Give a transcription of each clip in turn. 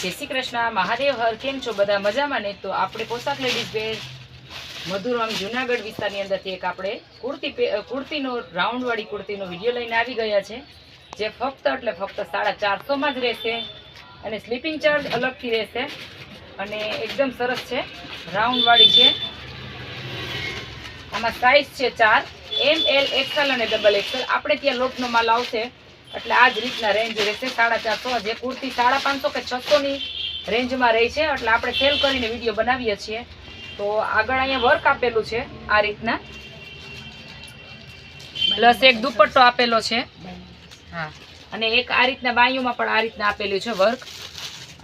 જય શ્રી કૃષ્ણ, મહાદેવ, હર કેમ છો? બધા મજામાં ને? તો આપણે પોશાક લેડીઝ વેર મધુરમ જુનાગઢ વિસ્તારની અંદરથી એક આપણે કુર્તી કુર્તીનો, રાઉન્ડવાળી કુર્તીનો વીડિયો લઈને આવી ગયા છે, જે ફક્ત એટલે ફક્ત સાડા ચારસોમાં જ રહેશે અને સ્લીપિંગ ચાર્જ અલગથી રહેશે અને એકદમ સરસ છે, રાઉન્ડવાળી છે. આમાં સાઇઝ છે ચાર એમ એલ એક્સલ અને ડબલ એક્સલ આપણે ત્યાં લોટનો માલ આવશે એટલે આ જ રીતના રેન્જ રહેશે. સાડા ચારસો જે. કુર્તી સાડા પાંચસો કે છસોની રેન્જમાં રહી છે. એટલે આપણે સેલ કરીને વીડિયો બનાવીએ છીએ. તો આગળ અહીંયા વર્ક આપેલું છે આ રીતના. પ્લસ એક દુપટ્ટો આપેલો છે. હા. અને એક આ રીતના બાયુમાં પણ આ રીતના આપેલું છે વર્ક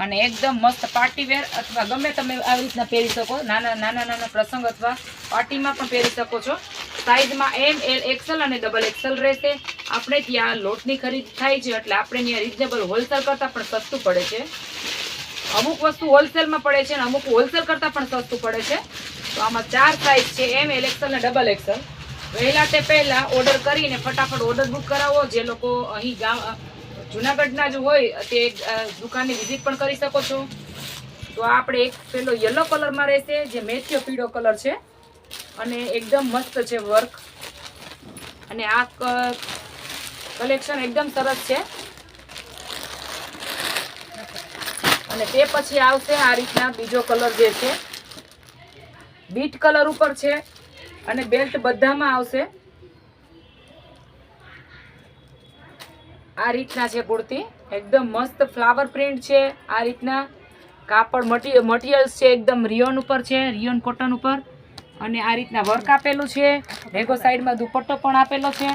અને એકદમ મસ્ત પાર્ટીવેર અથવા ગમે તમે આવી રીતના પહેરી શકો. નાના નાના નાના પ્રસંગ અથવા પાર્ટીમાં પણ પહેરી શકો છો. સાઈઝમાં એમ એલ એક્સેલ અને ડબલ એક્સેલ રહેશે. આપણે ત્યાં લોટની ખરીદ થાય છે એટલે આપણે ત્યાં રિઝનેબલ હોલસેલ કરતાં પણ સસ્તું પડે છે. અમુક વસ્તુ હોલસેલમાં પડે છે અને અમુક હોલસેલ કરતાં પણ સસ્તું પડે છે. તો આમાં ચાર સાઇઝ છે એમ એલ એક્સેલ અને ડબલ એક્સેલ વહેલા તે પહેલાં ઓર્ડર કરીને ફટાફટ ઓર્ડર બુક કરાવો. જે લોકો અહીં ગામ જુનાગઢના જ હોય, તે દુકાનની વિઝિટ પણ કરી શકો છો. તો આપણે એક પેલો યલો કલરમાં રહેશે, જે મેથ્યો પીળો કલર છે. અને એકદમ મસ્ત છે વર્ક અને આ કલેક્શન એકદમ સરસ છે. અને તે પછી આવશે આ રીતના બીજો કલર જે છે. બીટ કલર ઉપર છે અને બેલ્ટ બધામાં આવશે. આ રીતના છે કુર્તી. એકદમ મસ્ત ફ્લાવર પ્રિન્ટ છે આ રીતના. કાપડ મટીરિયલ્સ છે એકદમ રિયોન ઉપર છે, રિયોન કોટન ઉપર. અને આ રીતના વર્ક આપેલું છે. ભેગો સાઈડમાં દુપટ્ટો પણ આપેલો છે.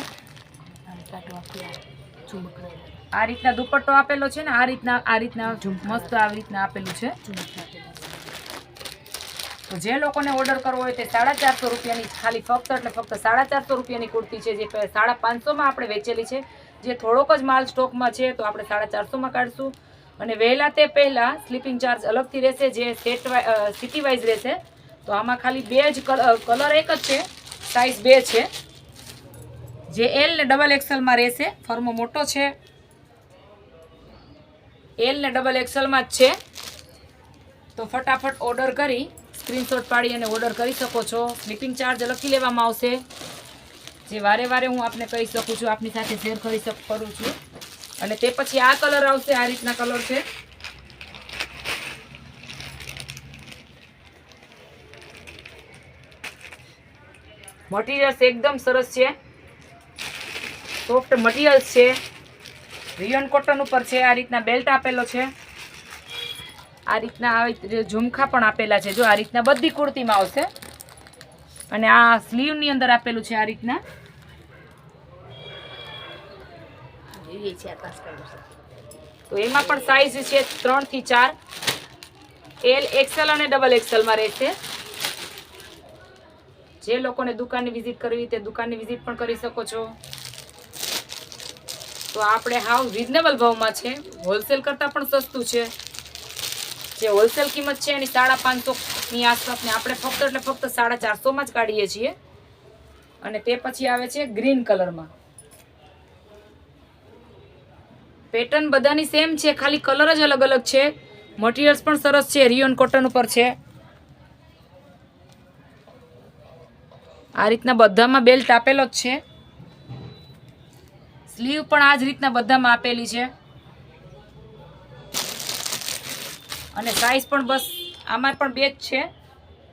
આ રીતના દુપટ્ટો આપેલો છે ને, આ રીતના આ રીતના મસ્ત આવી રીતના આપેલું છે. તો જે લોકોને ઓર્ડર કરવો હોય તે સાડા ચારસો રૂપિયાની, ખાલી ફક્ત એટલે ફક્ત સાડા ચારસો રૂપિયાની કુર્તી છે, જે સાડા પાંચસોમાં આપણે વેચેલી છે. જે થોડોક જ માલ સ્ટોકમાં છે, તો આપણે સાડા ચારસોમાં કાઢશું. અને વહેલા તે પહેલાં સ્લીપિંગ ચાર્જ અલગથી રહેશે, જે સેટ સિટી વાઇઝ રહેશે. તો આમાં ખાલી બે જ કલર એક જ છે સાઇઝ બે છે. જે એલ ને ડબલ એક્સલમાં રહેશે. ફર્મો મોટો છે. એલ ને ડબલ એક્સલમાં જ છે. તો ફટાફટ ઓર્ડર કરી સ્ક્રીનશોટ પાડી અને ઓર્ડર કરી શકો છો. સ્લીપિંગ ચાર્જ લખી લેવામાં આવશે. જે વારે વારે હું આપને કહી શકું છું, આપની સાથે શેર કરી શક, કરું છું. અને તે પછી આ કલર આવશે, આ રીતના કલર છે. મટીરિયલ્સ એકદમ સરસ છે. સોફ્ટ મટીરિયલ્સ છે. રિયન કોટન ઉપર છે. આ રીતના બેલ્ટ આપેલો છે. આ રીતના આવી ઝુમખા પણ આપેલા છે. જો આ રીતના બધી કુર્તીમાં આવશે. અને આ સ્લીવની અંદર આપેલું છે આ રીતના. તો એમાં પણ સાઈઝ છે ત્રણથી ચાર. એલ એક્સેલ અને ડબલ એક્સેલમાં રહેશે. જે લોકોને દુકાનની વિઝિટ કરવી તે દુકાનની વિઝિટ પણ કરી શકો છો. તો આપણે હાવ રિઝનેબલ ભાવમાં છે. હોલસેલ કરતાં પણ સસ્તું છે. જે હોલસેલ કિંમત છે એની સાડા પાંચસોની આસપાસ ને આપણે ફક્ત એટલે ફક્ત સાડા ચારસોમાં જ કાઢીએ છીએ. અને તે પછી આવે છે ગ્રીન કલરમાં પેટર્ન બધાની સેમ છે, ખાલી કલર જ અલગ અલગ છે. મટીરિયલ્સ પણ સરસ છે રિયોન કોટન ઉપર છે. આ રીતના બધામાં બેલ્ટ આપેલો જ છે. સ્લીવ પણ આ જ રીતના બધામાં આપેલી છે. અને સાઈઝ પણ બસ આમાં પણ બે જ છે.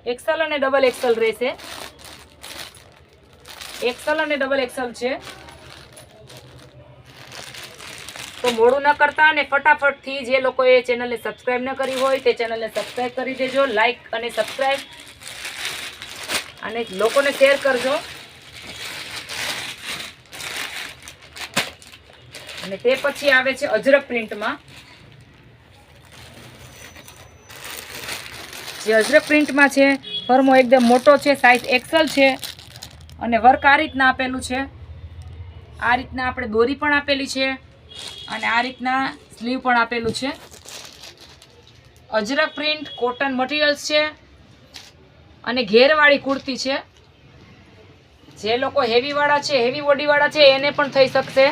એક્સલ અને ડબલ એક્સલ રહેશે. એક્સલ અને ડબલ એક્સલ છે. તો મોડું ન કરતા અને ફટાફટથી જે લોકોએ ચેનલને સબસ્ક્રાઈબ ન કરી હોય તે ચેનલને સબસ્ક્રાઈબ કરી દેજો લાઇક અને સબસ્ક્રાઈબ અને લોકોને શેર કરજો. અને તે પછી આવે છે અજરક પ્રિન્ટમાં. જે અજરક પ્રિન્ટમાં છે, ફર્મો એકદમ મોટો છે સાઇઝ એક્સેલ છે, અને વર્ક આ રીતના આપેલું છે. આ રીતના આપણે દોરી પણ આપેલી છે, અને આ રીતના સ્લીવ પણ આપેલું છે. અજરક પ્રિન્ટ કોટન મટીરિયલ્સ છે, અને ઘેરવાળી કુર્તી છે. જે લોકો હેવીવાળા છે હેવી બોડીવાળા છે, એને પણ થઈ શકશે.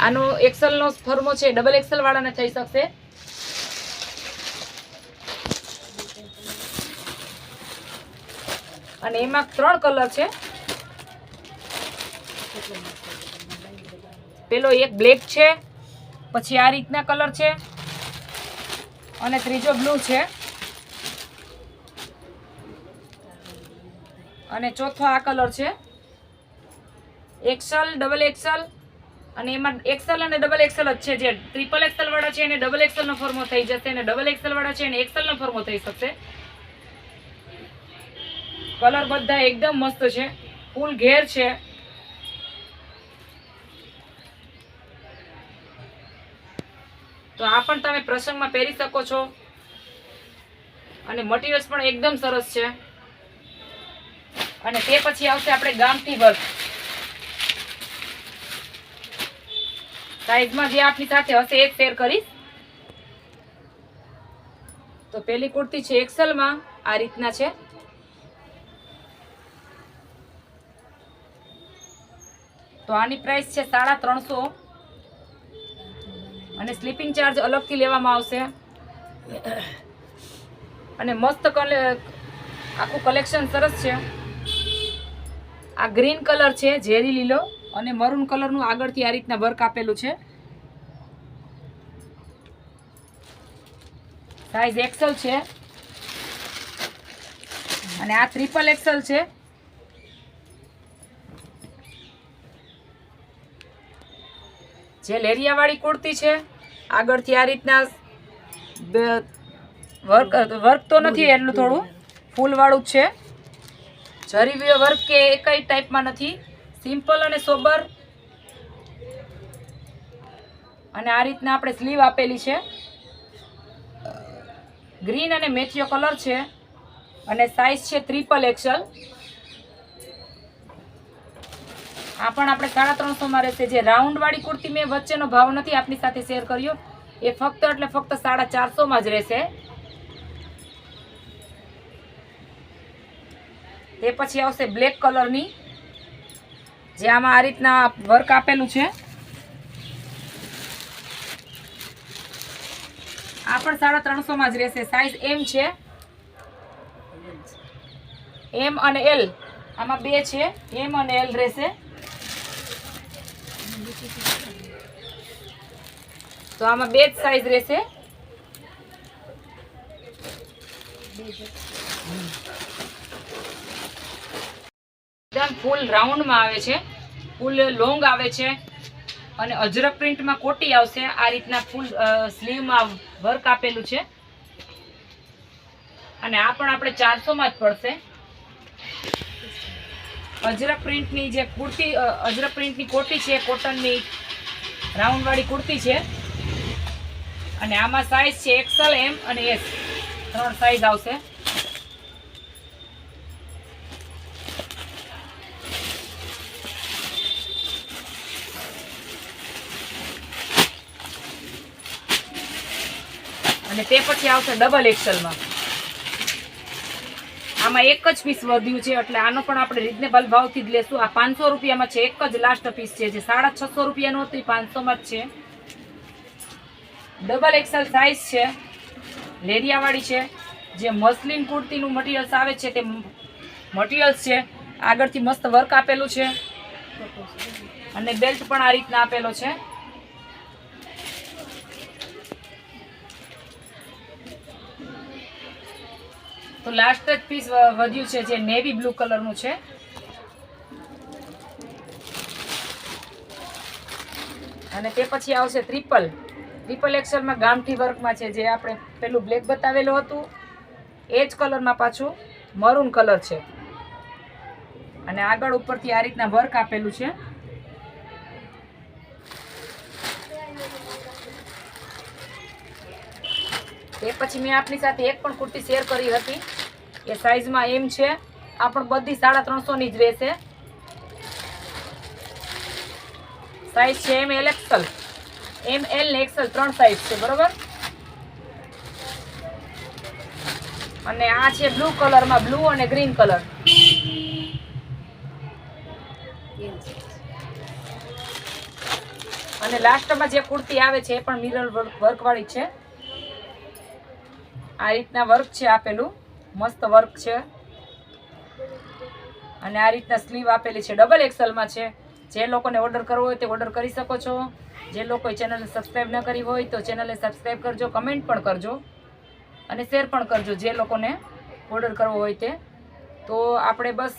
આનો એક્સલનો ફર્મો છે ડબલ એક્સલ વાળાને થઈ શકશે. અને એમાં ત્રણ કલર છે. પેલો એક બ્લેક છે, પછી આ રીતના કલર છે. અને ત્રીજો બ્લુ છે. અને ચોથો આ કલર છે. એક્સલ ડબલ એક્સલ અને એમાં એક્સેલ અને ડબલ એક્સેલ જ છે. જે ટ્રિપલ એક્સેલ વાળા છે એને ડબલ એક્સલ નો ફોર્મો થઈ જશે અને ડબલ એક્સેલ વાળા છે એને એક્સેલનો ફોર્મો થઈ શકશે. કલર બધા એકદમ મસ્ત છે. ફૂલ ઘેર છે. તો આ પણ તમે પ્રસંગમાં પહેરી શકો છો. અને મટીરિયલ્સ પણ એકદમ સરસ છે. અને તે પછી આવશે આપણે ગામઠી વર્ક. સાઈઝમાં જે આપની સાથે હશે એ જ શેર કરીશ. તો પેલી કુર્તી છે એક્સેલમાં, આ રીતના છે. તો આની પ્રાઇસ છે સાડા ત્રણસો. અને સ્લીપિંગ ચાર્જ અલગથી લેવામાં આવશે. અને મસ્ત આખું કલેક્શન સરસ છે. આ ગ્રીન કલર છે ઝેરી લીલો. અને મરૂન કલરનું આગળથી આ રીતના વર્ક આપેલું છે. સાઈઝ એક્સલ છે. અને આ ટ્રિપલ એક્સલ છે. જે લેરિયાવાળી કુર્તી છે, આગળથી આ રીતના વર્ક વર્ક તો નથી એટલું થોડું. ફૂલવાળું જ છે. જરી વર્ક કે એકઈ ટાઈપમાં નથી. સિમ્પલ અને સોબર. અને આ રીતના આપણે સ્લીવ આપેલી છે. ગ્રીન અને મેથિયો કલર છે. અને સાઇઝ છે ત્રિપલ એક્સલ આ પણ આપણે સાડા ત્રણસોમાં રહેશે. જે રાઉન્ડવાળી કુર્તી મેં વચ્ચેનો ભાવ નથી આપની સાથે શેર કર્યો. એ ફક્ત એટલે ફક્ત સાડા ચારસોમાં જ રહેશે. તે પછી આવશે બ્લેક કલરની. જે આમાં આ રીતના વર્ક આપેલું છે. આ પણ સાડા ત્રણસોમાં જ રહેશે. સાઈઝ એમ છે. એમ અને એલ આમાં બે છે. એમ અને એલ રહેશે. તો આમાં બે જ સાઈઝ રહેશે. એકદમ ફૂલ રાઉન્ડમાં આવે છે. ફૂલ લોંગ આવે છે. અને અજરક પ્રિન્ટમાં કોટી આવશે. આ રીતના ફૂલ સ્લીવમાં વર્ક આપેલું છે. અને આ પણ આપણે ચારસોમાં જ પડશે. અજરક પ્રિન્ટની જે કુર્તી અજરક પ્રિન્ટની કોટી છે કોટનની રાઉન્ડવાળી કુર્તી છે. અને આમાં સાઈઝ છે એક્સલ એમ અને એસ ત્રણ સાઇઝ આવશે. અને તે પછી આવશે ડબલ એક્સલમાં આમાં એક જ પીસ વધ્યું છે, એટલે આનો પણ આપણે રિઝનેબલ ભાવથી જ લેશું. આ પાંચસો રૂપિયામાં છે, એક જ લાસ્ટ પીસ છે, જે સાડા છસો રૂપિયાનું હતું, એ પાંચસોમાં જ છે. ડબલ એક્સલ સાઇઝ છે, લેરિયાવાળી છે, જે મસલિન કુર્તીનું મટીરિયલ્સ આવે છે, તે મટીરિયલ્સ છે, આગળથી મસ્ત વર્ક આપેલું છે. અને બેલ્ટ પણ આ રીતના આપેલો છે. તો લાસ્ટ જ પીસ વધ્યું છે જે નેવી બ્લુ કલરનું છે. અને તે પછી આવશે ટ્રિપલ ટ્રિપલ એક્સલમાં ગામઠી વર્કમાં છે જે આપણે પેલું બ્લેક બતાવેલું હતું. એ જ કલરમાં પાછું મરૂન કલર છે. અને આગળ ઉપરથી આ રીતના વર્ક આપેલું છે. તે પછી મેં આપની સાથે એક પણ કુર્તી શેર કરી હતી. એ સાઈઝમાં એમ છે. આ પણ બધી સાડા ત્રણસોની જ રહેશે. સાઈઝ છે M L XL M L ને એક્સલ ત્રણ સાઈઝ છે, બરોબર? અને આ છે બ્લુ કલરમાં બ્લુ અને ગ્રીન કલર અને લાસ્ટમાં જે કુર્તી આવે છે, એ પણ મિરર વર્ક વાળી છે. આ રીતના વર્ક છે આપેલું. મસ્ત વર્ક છે. અને આ રીતના સ્લીવ આપેલી છે. ડબલ એક્સલમાં છે. જે લોકોને ઓર્ડર કરવો હોય તે ઓર્ડર કરી શકો છો. જે લોકોએ ચેનલને સબસ્ક્રાઈબ ન કરી હોય તો ચેનલને સબસ્ક્રાઈબ કરજો. કમેન્ટ પણ કરજો. અને શેર પણ કરજો જે લોકોને ઓર્ડર કરવો હોય તે. તો આપણે બસ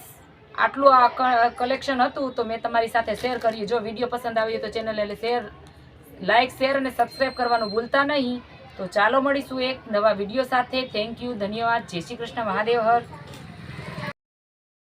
આટલું આ કલેક્શન હતું તો મેં તમારી સાથે શેર કર્યું જો વીડિયો પસંદ આવ્યો તો ચેનલ એટલે શેર લાઇક શેર અને સબસ્ક્રાઈબ કરવાનું ભૂલતા નહીં. તો ચાલો મળીશું એક નવા વીડિયો સાથે. થેન્ક યુ ધન્યવાદ. જય શ્રી કૃષ્ણ. મહાદેવ. હર.